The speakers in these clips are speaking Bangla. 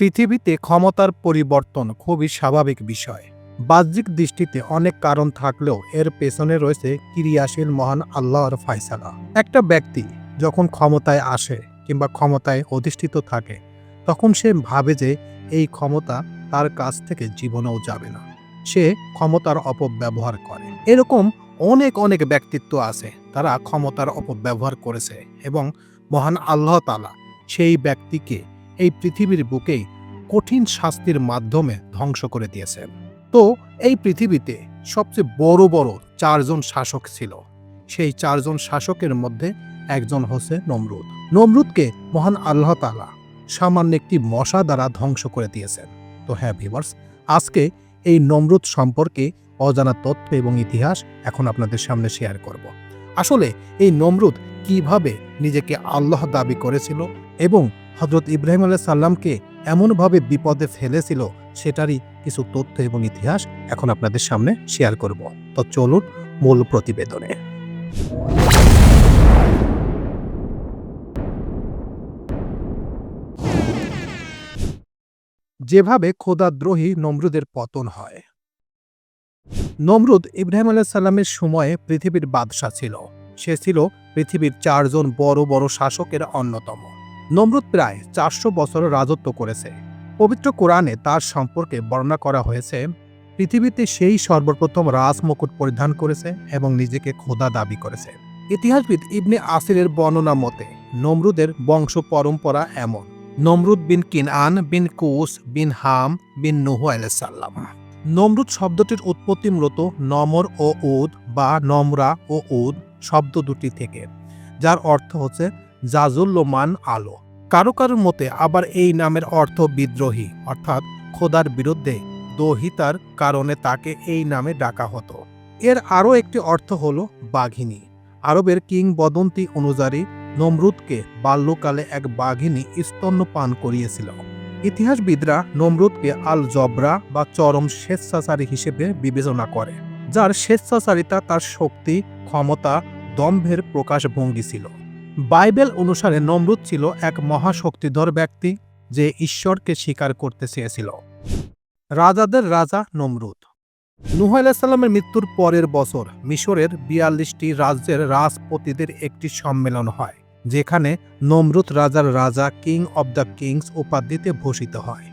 পৃথিবীতে ক্ষমতার পরিবর্তন খুবই স্বাভাবিক বিষয়। বাহ্যিক দৃষ্টিতে অনেক কারণ থাকলেও এর পেছনে রয়েছে ক্রিয়াশীল মহান আল্লাহর ফায়সালা। একটা ব্যক্তি যখন ক্ষমতায় আসে কিংবা ক্ষমতায় অধিষ্ঠিত থাকে, তখন সে ভাবে যে এই ক্ষমতা তার কাছ থেকে জীবনেও যাবে না। সে ক্ষমতার অপব্যবহার করে। এরকম অনেক অনেক ব্যক্তিত্ব আছে তারা ক্ষমতার অপব্যবহার করেছে এবং মহান আল্লাহ তালা সেই ব্যক্তিকে এই পৃথিবীর বুকেই কঠিন শাস্তির মাধ্যমে ধ্বংস করে দিয়েছেন তো এই পৃথিবীতে সবচেয়ে বড় বড় চারজন শাসক ছিল। সেই চারজন শাসকের মধ্যে একজন হচ্ছে নমরুদ। নমরুদকে মহান আল্লাহ তালা সামান্য একটি মশা দ্বারা ধ্বংস করে দিয়েছেন। তো হ্যাঁ ভিভার্স আজকে এই নমরুদ সম্পর্কে অজানা তথ্য এবং ইতিহাস এখন আপনাদের সামনে শেয়ার করব। আসলে এই নমরুদ কীভাবে নিজেকে আল্লাহ দাবি করেছিল এবং হজরত ইব্রাহিম আলাহ সাল্লামকে এমনভাবে বিপদে ফেলেছিল, সেটারই কিছু তথ্য এবং ইতিহাস এখন আপনাদের সামনে শেয়ার করব। তো চলুন মূল প্রতিবেদনে। যেভাবে খোদাদ্রোহী নমরুদের পতন হয়। নমরুদ ইব্রাহিম আলাহ সাল্লামের সময়ে পৃথিবীর বাদশাহ ছিল। সে ছিল পৃথিবীর চারজন বড় বড় শাসকের অন্যতম। নমরুদ প্রায় চারশো বছর রাজত্ব করেছে। পবিত্র কোরআনে তার সম্পর্কে বর্ণনা করা হয়েছে, পৃথিবীতে সেই সর্বপ্রথম রাজমুকুট পরিধান করেছে এবং নিজেকে খোদা দাবি করেছে। ইতিহাসবিদ ইবনে আসিরের বর্ণনা মতে, নমরুদের বংশ পরম্পরা এমন। নমরুদ বিন কিনআন বিন কুস বিন হাম বিন নুহু আলাইসাল্লাম নমরুদ শব্দটির উৎপত্তি মূলত নমর ও উদ বা নমরা ও উদ শব্দ দুটি থেকে, যার অর্থ হচ্ছে জাজুল্যমান আলো। কারও কারোর মতে আবার এই নামের অর্থ বিদ্রোহী, অর্থাৎ খোদার বিরুদ্ধে দহিতার কারণে তাকে এই নামে ডাকা হতো। এর আরও একটি অর্থ হল বাঘিনী। আরবের কিংবদন্তি অনুযায়ী নমরুদকে বাল্যকালে এক বাঘিনী স্তন্যপান করিয়েছিল। ইতিহাসবিদরা নমরুদকে আল জবরা বা চরম স্বেচ্ছাচারী হিসেবে বিবেচনা করে, যার স্বেচ্ছাচারিতা, তার শক্তি, ক্ষমতা, দম্ভের প্রকাশভঙ্গি ছিল। বাইবেল অনুসারে নমরুদ ছিল এক মহাশক্তিধর ব্যক্তি যে ঈশ্বরকে স্বীকার করতে চেয়েছিল। রাজাদের রাজা নমরুদ। নুহ আলাহিসাল্লামের মৃত্যুর পরের বছর মিশরের বিয়াল্লিশটি রাজ্যের রাজপতিদের একটি সম্মেলন হয়, যেখানে নমরুদ রাজার রাজা কিং অব দ্য কিংস উপাধিতে ভূষিত হয়।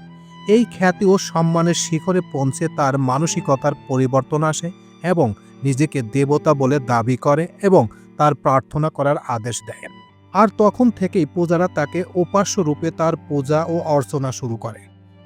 এই খ্যাতি ও সম্মানের শিখরে পৌঁছে তার মানসিকতার পরিবর্তন আসে এবং নিজেকে দেবতা বলে দাবি করে এবং তার প্রার্থনা করার আদেশ দেয়। আর তখন থেকেই পূজারা তাকে উপাস্য রূপে তার পূজা ও অর্চনা শুরু করে।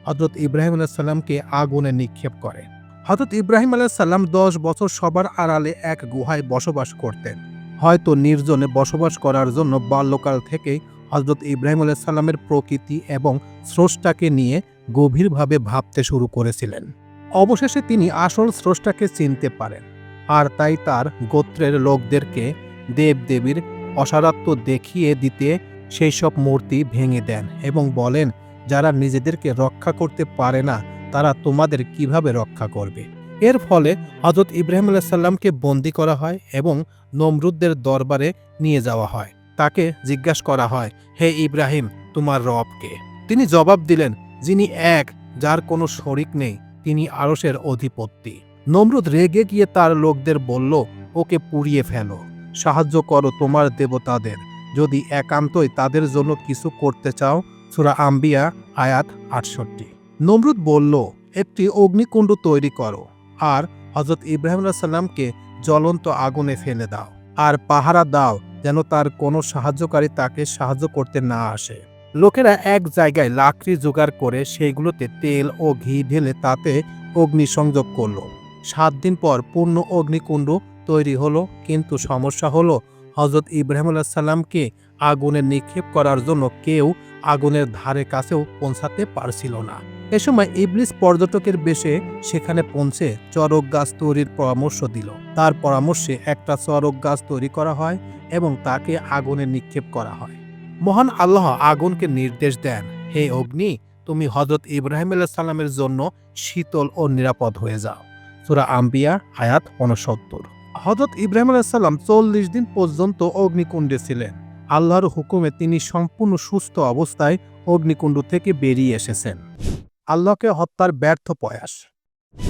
হজরত ইব্রাহিম আলাইসাল্লামকে আগুনে নিক্ষেপ করে। হজরত ইব্রাহিম আলাইসাল্লাম দশ বছর সবার আড়ালে এক গুহায় বসবাস করতেন। হয়তো নির্জনে বসবাস করার জন্য বাল্যকাল থেকেই হজরত ইব্রাহিম আলাইসাল্লামের প্রকৃতি এবং স্রষ্টাকে নিয়ে গভীরভাবে ভাবতে শুরু করেছিলেন। অবশেষে তিনি আসল স্রষ্টাকে চিনতে পারেন। আর তাই তার গোত্রের লোকদেরকে দেবদেবীর অসারাত্ম দেখিয়ে দিতে সেই সব মূর্তি ভেঙে দেন এবং বলেন, যারা নিজেদেরকে রক্ষা করতে পারে না, তারা তোমাদের কীভাবে রক্ষা করবে? এর ফলে হজরত ইব্রাহিম আলাইসাল্লামকে বন্দি করা হয় এবং নমরুদদের দরবারে নিয়ে যাওয়া হয়। তাকে জিজ্ঞাসা করা হয়, হে ইব্রাহিম, তোমার রবকে? তিনি জবাব দিলেন, যিনি এক, যার কোনো শরিক নেই, তিনি আরসের অধিপতি। নমরুদ রেগে গিয়ে তার লোকদের বলল, ওকে পুড়িয়ে ফেলো। সাহায্য করো তোমার দেবতাদের। যদি একান্তই তাদের জন্য কিছু করতে চাও, সুরা আম্বিয়া, আয়াত আটষট্টি। নমরুদ বলল, একটি অগ্নিকুণ্ড তৈরি করো আর হজরত ইব্রাহিম সাল্লামকে জ্বলন্ত আগুনে ফেলে দাও আর পাহারা দাও যেন তার কোনো সাহায্যকারী তাকে সাহায্য করতে না আসে। লোকেরা এক জায়গায় লাকড়ি জোগাড় করে সেইগুলোতে তেল ও ঘি ঢেলে তাতে অগ্নিসংযোগ করল। সাত দিন পর পূর্ণ অগ্নিকুণ্ড তৈরি হলো, কিন্তু সমস্যা হলো হজরত ইব্রাহিম সাল্লামকে আগুনে নিক্ষেপ করার জন্য কেউ আগুনের ধারে কাছেও পৌঁছাতে পারছিল না। এ সময় ইবলিস পর্যটকের বেশে সেখানে পৌঁছে চরক গাছ তৈরির পরামর্শ দিল। তার পরামর্শে একটা চরক গাছ তৈরি করা হয় এবং তাকে আগুনে নিক্ষেপ করা হয়। মহান আল্লাহ আগুনকে নির্দেশ দেন, হে অগ্নি, তুমি হজরত ইব্রাহিম সাল্লামের জন্য শীতল ও নিরাপদ হয়ে যাও। সুরা আম্বিয়া হায়াত উনসত্তর। হজরত ইব্রাহিম আলাইসাল্লাম চল্লিশ দিন পর্যন্ত অগ্নিকুণ্ডে ছিলেন। আল্লাহর হুকুমে তিনি সম্পূর্ণ সুস্থ অবস্থায় অগ্নিকুণ্ড থেকে বেরিয়ে এসেছেন। আল্লাহকে হত্যার ব্যর্থ প্রয়াস।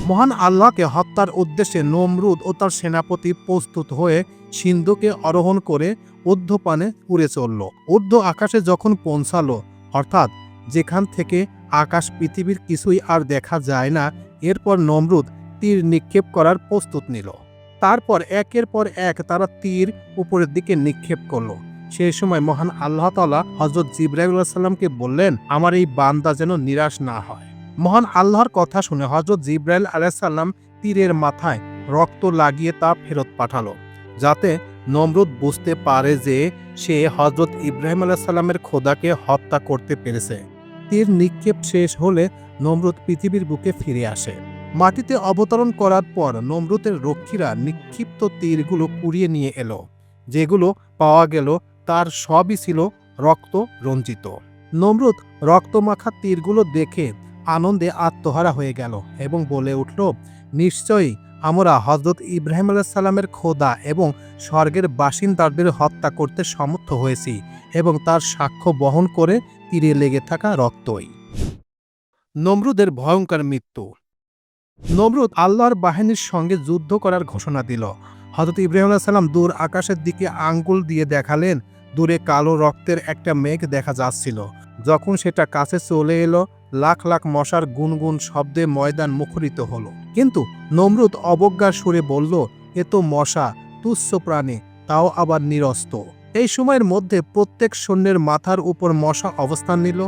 মহান আল্লাহকে হত্যার উদ্দেশ্যে নমরুদ ও তার সেনাপতি প্রস্তুত হয়ে সিন্ধুকে আরোহণ করে ঊর্ধ্বপানে উড়ে চলল। ঊর্ধ্ব আকাশে যখন পৌঁছালো, অর্থাৎ যেখান থেকে আকাশ পৃথিবীর কিছুই আর দেখা যায় না, এরপর নমরুদ তীর নিক্ষেপ করার প্রস্তুত নিল। তারপর একের পর এক তারা তীর উপরের দিকে নিক্ষেপ করল। সেই সময় মহান আল্লাহ তালা হজরত জিব্রাহিল্লাহ সাল্লামকে বললেন, আমার এই বান্দা যেন নিরাশ না হয়। মহান আল্লাহর কথা শুনে হজরত জিব্রাইল আলাইসাল্লাম তীরের মাথায় রক্ত লাগিয়ে তা ফেরত পাঠালো, যাতে নমরুদ বুঝতে পারে যে সে হজরত ইব্রাহিম আলাইসাল্লামের খোদাকে হত্যা করতে পেরেছে। তীর নিক্ষেপ শেষ হলে নমরুদ পৃথিবীর বুকে ফিরে আসে। মাটিতে অবতরণ করার পর নমরুদের রক্ষীরা নিক্ষিপ্ত তীরগুলো কুড়িয়ে নিয়ে এলো। যেগুলো পাওয়া গেল তার সবই ছিল রক্ত রঞ্জিত। নমরুদ রক্তমাখা তীরগুলো দেখে আনন্দে আত্মহারা হয়ে গেল এবং বলে উঠল, নিশ্চয়ই আমরা হজরত ইব্রাহিম সাল্লামের খোদা এবং স্বর্গের বাসিন্দাদের হত্যা করতে সমর্থ হয়েছি এবং তার সাক্ষ্য বহন করে তীরে লেগে থাকা রক্তই। নমরুদের ভয়ঙ্কর মৃত্যু। নমরুদ আল্লাহর বাহিনীর সঙ্গে যুদ্ধ করার ঘোষণা দিল। হজরত ইব্রাহিম সাল্লাম দূর আকাশের দিকে আঙ্গুল দিয়ে দেখালেন, দূরে কালো রক্তের একটা মেঘ দেখা যাচ্ছিল। যখন সেটা কাছে চলে এলো, লাখ লাখ মশার গুনগুন শব্দে ময়দান মুখরিত হলো। কিন্তু নমরুদ অবজ্ঞার সুরে বলল, এ তো মশা, তুচ্ছ প্রাণী, তাও আবার নিরস্ত। এই সময়ের মধ্যে প্রত্যেক সৈন্যের মাথার উপর মশা অবস্থান নিল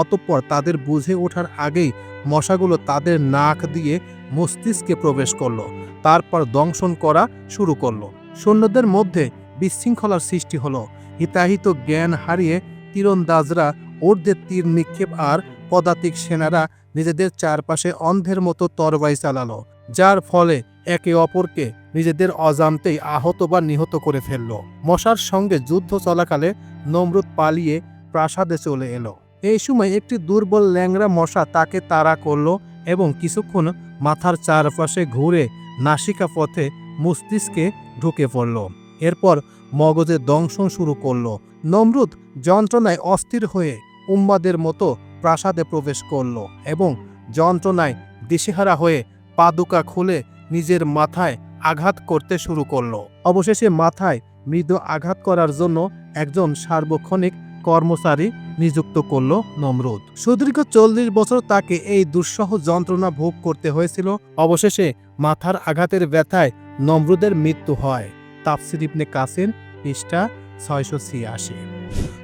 অতঃপর তাদের বুঝে ওঠার আগেই মশাগুলো তাদের নাক দিয়ে মস্তিষ্কে প্রবেশ করল, তারপর দংশন করা শুরু করল। সৈন্যদের মধ্যে বিশৃঙ্খলার সৃষ্টি হলো। হিতাহিত জ্ঞান হারিয়ে তীরন্দাজরা ওরদের তীর নিক্ষেপ আর পদাতিক সেনারা নিজেদের চারপাশে অন্ধের মতো তরবাই চালালো, যার ফলে একে অপরকে নিজেদের অজান্তেই আহত বা নিহত করে ফেলল। মশার সঙ্গে যুদ্ধ চলাকালে নমরুদ পালিয়ে প্রাসাদে চলে এলো। এই সময় একটি দুর্বল ল্যাংরা মশা তাকে তাড়া করল এবং কিছুক্ষণ মাথার চারপাশে ঘুরে নাসিকা পথে মস্তিষ্কে ঢুকে পড়ল। এরপর মগজে দংশন শুরু করল। নমরুদ যন্ত্রণায় অস্থির হয়ে উম্মাদের মতো প্রাসাদে প্রবেশ করল এবং যন্ত্রণায় দিশেহারা হয়ে পাদুকা খুলে নিজের মাথায় আঘাত করতে শুরু করল। অবশেষে মাথায় মৃদু আঘাত করার জন্য একজন সার্বক্ষণিক কর্মচারী নিযুক্ত করল নমরুদ। সুদীর্ঘ চল্লিশ বছর তাকে এই দুঃসহ যন্ত্রণা ভোগ করতে হয়েছিল। অবশেষে মাথার আঘাতের ব্যথায় নমরুদের মৃত্যু হয়। তাফসির ইবনে কাসির, পৃষ্ঠা ছয়শো ছিয়াশি।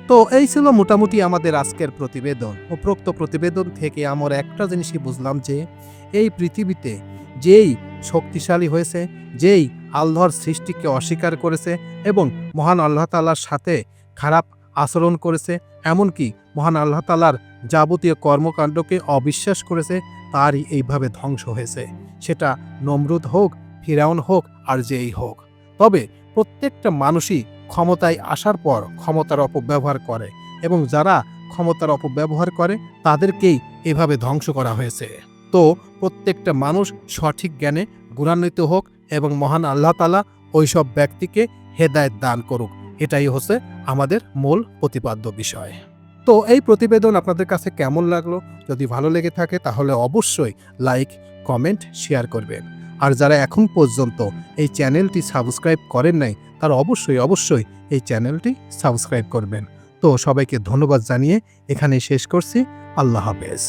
তো এই ছিল মোটামুটি আমাদের আজকের প্রতিবেদন। উপরোক্ত প্রতিবেদন থেকে আমার একটা জিনিসই বুঝলাম যে, এই পৃথিবীতে যেই শক্তিশালী হয়েছে, যেই আল্লাহর সৃষ্টিকে অস্বীকার করেছে এবং মহান আল্লাহ তালার সাথে খারাপ আচরণ করেছে, এমনকি মহান আল্লাহ তালার যাবতীয় কর্মকাণ্ডকে অবিশ্বাস করেছে, তারই এইভাবে ধ্বংস হয়েছে। সেটা নমরুদ হোক, ফিরাউন হোক, আর যেই হোক। তবে প্রত্যেকটা মানুষই ক্ষমতায় আসার পর ক্ষমতার অপব্যবহার করে এবং যারা ক্ষমতার অপব্যবহার করে, তাদেরকেই এভাবে ধ্বংস করা হয়েছে। তো প্রত্যেকটা মানুষ সঠিক জ্ঞানে গুণান্বিত হোক এবং মহান আল্লাহ তালা ওইসব ব্যক্তিকে হেদায়ত দান করুক। এটাই হচ্ছে আমাদের মূল প্রতিপাদ্য বিষয়। তো এই প্রতিবেদন আপনাদের কাছে কেমন লাগল? যদি ভালো লেগে থাকে তাহলে অবশ্যই লাইক, কমেন্ট, শেয়ার করবেন। আর যারা এখন পর্যন্ত এই চ্যানেলটি সাবস্ক্রাইব করেন নাই, তারা অবশ্যই অবশ্যই এই চ্যানেলটি সাবস্ক্রাইব করবেন। তো সবাইকে ধন্যবাদ জানিয়ে এখানে শেষ করছি। আল্লাহ হাফেজ।